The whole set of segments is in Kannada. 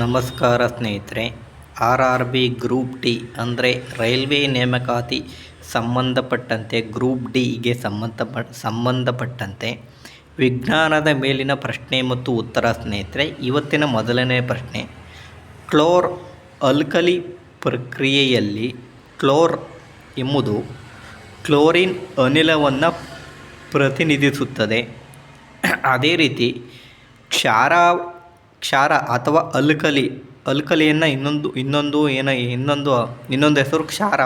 ನಮಸ್ಕಾರ ಸ್ನೇಹಿತರೆ R R B group D ಅಂದರೆ ರೈಲ್ವೆ ನೇಮಕಾತಿ ಸಂಬಂಧಪಟ್ಟಂತೆ ಗ್ರೂಪ್ ಡಿಗೆ ಸಂಬಂಧಪಟ್ಟ ಸಂಬಂಧಪಟ್ಟಂತೆ ವಿಜ್ಞಾನದ ಮೇಲಿನ ಪ್ರಶ್ನೆ ಮತ್ತು ಉತ್ತರ ಸ್ನೇಹಿತರೆ, ಇವತ್ತಿನ ಮೊದಲನೇ ಪ್ರಶ್ನೆ. ಕ್ಲೋರ್ ಅಲ್ಕಲಿ ಪ್ರಕ್ರಿಯೆಯಲ್ಲಿ ಕ್ಲೋರ್ ಎಂಬುದು ಕ್ಲೋರಿನ್ ಅನಿಲವನ್ನು ಪ್ರತಿನಿಧಿಸುತ್ತದೆ. ಅದೇ ರೀತಿ ಕ್ಷಾರ ಕ್ಷಾರ ಅಥವಾ ಅಲ್ಕಲಿ, ಅಲ್ಕಲಿಯನ್ನು ಇನ್ನೊಂದು ಇನ್ನೊಂದು ಏನ, ಇನ್ನೊಂದು ಇನ್ನೊಂದು ಹೆಸರು ಕ್ಷಾರ.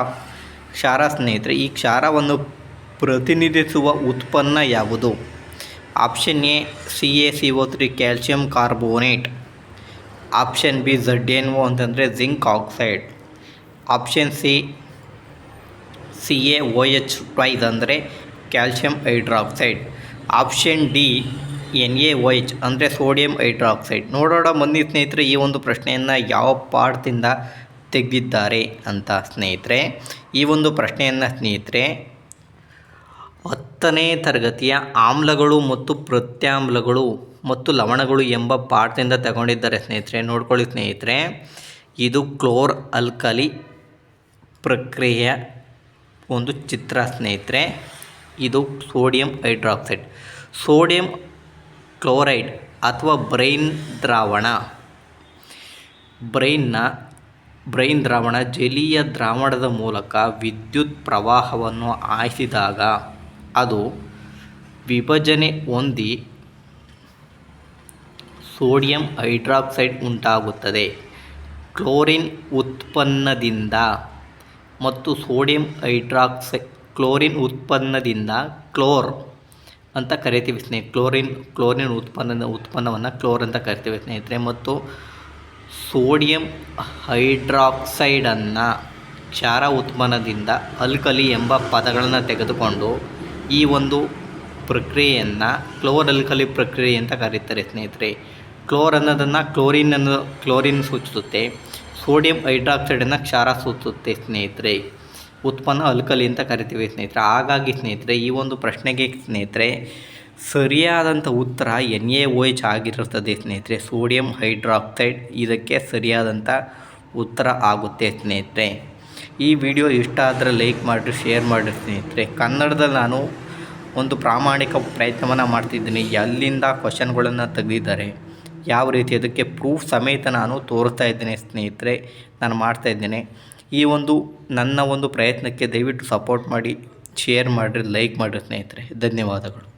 ಕ್ಷಾರ ಸ್ನೇಹಿತರೆ, ಈ ಕ್ಷಾರವನ್ನು ಪ್ರತಿನಿಧಿಸುವ ಉತ್ಪನ್ನ ಯಾವುದು? Option A, C A C O three calcium carbonate. Option B Z N O ಅಂತಂದರೆ zinc oxide. Option C C A O H twice ಅಂದರೆ calcium hydroxide. Option D N A which ಅಂದರೆ ಸೋಡಿಯಂ ಹೈಡ್ರಾಕ್ಸೈಡ್. ನೋಡೋಣ ಬನ್ನಿ ಸ್ನೇಹಿತರೆ, ಈ ಒಂದು ಪ್ರಶ್ನೆಯನ್ನು ಯಾವ ಪಾಠದಿಂದ ತೆಗೆದಿದ್ದಾರೆ ಅಂತ ಸ್ನೇಹಿತರೆ. ಈ ಒಂದು ಪ್ರಶ್ನೆಯನ್ನು ಸ್ನೇಹಿತರೆ, ಹತ್ತನೇ ತರಗತಿಯ ಆಮ್ಲಗಳು ಮತ್ತು ಪ್ರತ್ಯಾಮ್ಲಗಳು ಮತ್ತು ಲವಣಗಳು ಎಂಬ ಪಾಠದಿಂದ ತಗೊಂಡಿದ್ದಾರೆ ಸ್ನೇಹಿತರೆ. ನೋಡ್ಕೊಳ್ಳಿ ಸ್ನೇಹಿತರೆ, ಇದು ಕ್ಲೋರ್ ಅಲ್ಕಲಿ ಪ್ರಕ್ರಿಯೆಯ ಒಂದು ಚಿತ್ರ ಸ್ನೇಹಿತರೆ. ಇದು ಸೋಡಿಯಂ ಹೈಡ್ರಾಕ್ಸೈಡ್. ಸೋಡಿಯಂ ಕ್ಲೋರೈಡ್ ಅಥವಾ ಬ್ರೈನ್ ದ್ರಾವಣ. ಬ್ರೈನ್ನ, ಬ್ರೈನ್ ದ್ರಾವಣ ಜಲೀಯ ದ್ರಾವಣದ ಮೂಲಕ ವಿದ್ಯುತ್ ಪ್ರವಾಹವನ್ನು ಹಾಯಿಸಿದಾಗ ಅದು ವಿಭಜನೆ ಹೊಂದಿ ಸೋಡಿಯಂ ಹೈಡ್ರಾಕ್ಸೈಡ್ ಉಂಟಾಗುತ್ತದೆ. ಕ್ಲೋರಿನ್ ಉತ್ಪನ್ನದಿಂದ ಮತ್ತು ಸೋಡಿಯಂ ಹೈಡ್ರಾಕ್ಸೈ, ಕ್ಲೋರಿನ್ ಉತ್ಪನ್ನದಿಂದ ಕ್ಲೋರ್ ಅಂತ ಕರಿತೀವಿ ಸ್ನೇಹಿತರೆ ಕ್ಲೋರಿನ್ ಕ್ಲೋರಿನ್ ಉತ್ಪನ್ನ ಉತ್ಪನ್ನವನ್ನು ಕ್ಲೋರ್ ಅಂತ ಕರಿತೀವಿ ಸ್ನೇಹಿತರೆ. ಮತ್ತು ಸೋಡಿಯಂ ಹೈಡ್ರಾಕ್ಸೈಡನ್ನು ಕ್ಷಾರ ಉತ್ಪನ್ನದಿಂದ ಅಲ್ಕಲಿ ಎಂಬ ಪದಗಳನ್ನು ತೆಗೆದುಕೊಂಡು ಈ ಒಂದು ಪ್ರಕ್ರಿಯೆಯನ್ನು ಕ್ಲೋರ್ ಅಲ್ಕಲಿ ಪ್ರಕ್ರಿಯೆ ಅಂತ ಕರೀತಾರೆ ಸ್ನೇಹಿತರೆ. ಕ್ಲೋರ್ ಅನ್ನೋದನ್ನು ಕ್ಲೋರಿನ್ ಅನ್ನೋ, ಕ್ಲೋರಿನ್ ಸೂಚಿಸುತ್ತೆ. ಸೋಡಿಯಂ ಹೈಡ್ರಾಕ್ಸೈಡನ್ನು ಕ್ಷಾರ ಸೂಚಿಸುತ್ತೆ ಸ್ನೇಹಿತರೆ. ಉತ್ಪನ್ನ ಅಲ್ಕಲಿ ಅಂತ ಕರಿತೀವಿ ಸ್ನೇಹಿತರೆ. ಹಾಗಾಗಿ ಸ್ನೇಹಿತರೆ, ಈ ಒಂದು ಪ್ರಶ್ನೆಗೆ ಸ್ನೇಹಿತರೆ ಸರಿಯಾದಂಥ ಉತ್ತರ ಎನ್ ಎ ಓ ಎಚ್ ಆಗಿರುತ್ತದೆ ಸ್ನೇಹಿತರೆ. ಸೋಡಿಯಂ ಹೈಡ್ರಾಕ್ಸೈಡ್ ಇದಕ್ಕೆ ಸರಿಯಾದಂಥ ಉತ್ತರ ಆಗುತ್ತೆ ಸ್ನೇಹಿತರೆ. ಈ ವಿಡಿಯೋ ಇಷ್ಟ ಆದರೆ ಲೈಕ್ ಮಾಡಿರಿ, ಶೇರ್ ಮಾಡಿರಿ ಸ್ನೇಹಿತರೆ. ಕನ್ನಡದಲ್ಲಿ ನಾನು ಒಂದು ಪ್ರಾಮಾಣಿಕ ಪ್ರಯತ್ನವನ್ನು ಮಾಡ್ತಿದ್ದೀನಿ. ಎಲ್ಲಿಂದ ಕ್ವಶನ್ಗಳನ್ನು ತೆಗೆದಿದ್ದಾರೆ, ಯಾವ ರೀತಿ, ಅದಕ್ಕೆ ಪ್ರೂಫ್ ಸಮೇತ ನಾನು ತೋರಿಸ್ತಾ ಇದ್ದೇನೆ ಸ್ನೇಹಿತರೆ. ನಾನು ಮಾಡ್ತಾ ಇದ್ದೇನೆ. ಈ ಒಂದು ನನ್ನ ಒಂದು ಪ್ರಯತ್ನಕ್ಕೆ ದಯವಿಟ್ಟು ಸಪೋರ್ಟ್ ಮಾಡಿ ಶೇರ್ ಮಾಡಿರಿ ಲೈಕ್ ಮಾಡಿರಿ ಸ್ನೇಹಿತರೆ. ಧನ್ಯವಾದಗಳು.